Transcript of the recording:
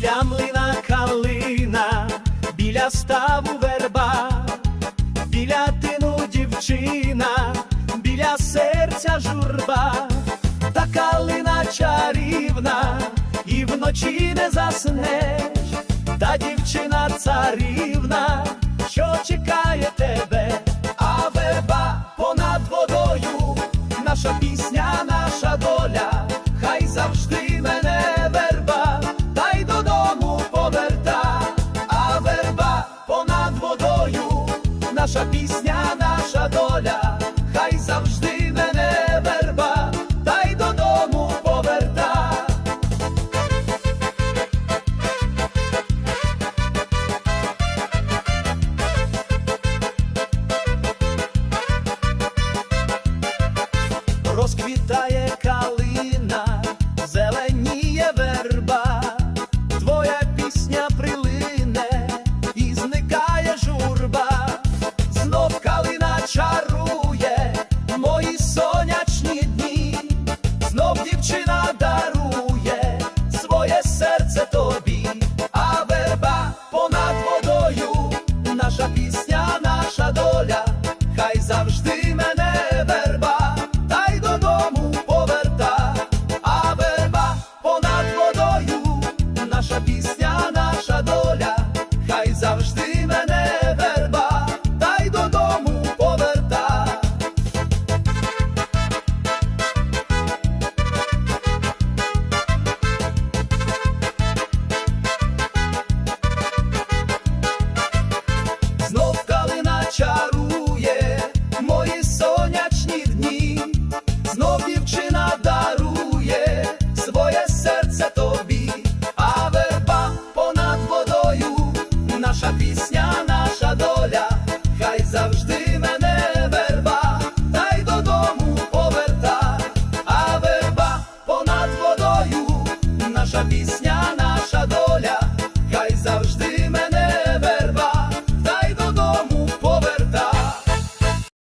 біля млина калина, біля ставу верба, біля тину дівчина, біля серця журба, та калина чарівна, і вночі не заснеш, та дівчина царівна, що чекає тебе, а верба понад водою, наша пісня. nasza pista. baciarlo nasza wizja.